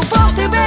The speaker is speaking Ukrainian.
любов тебе.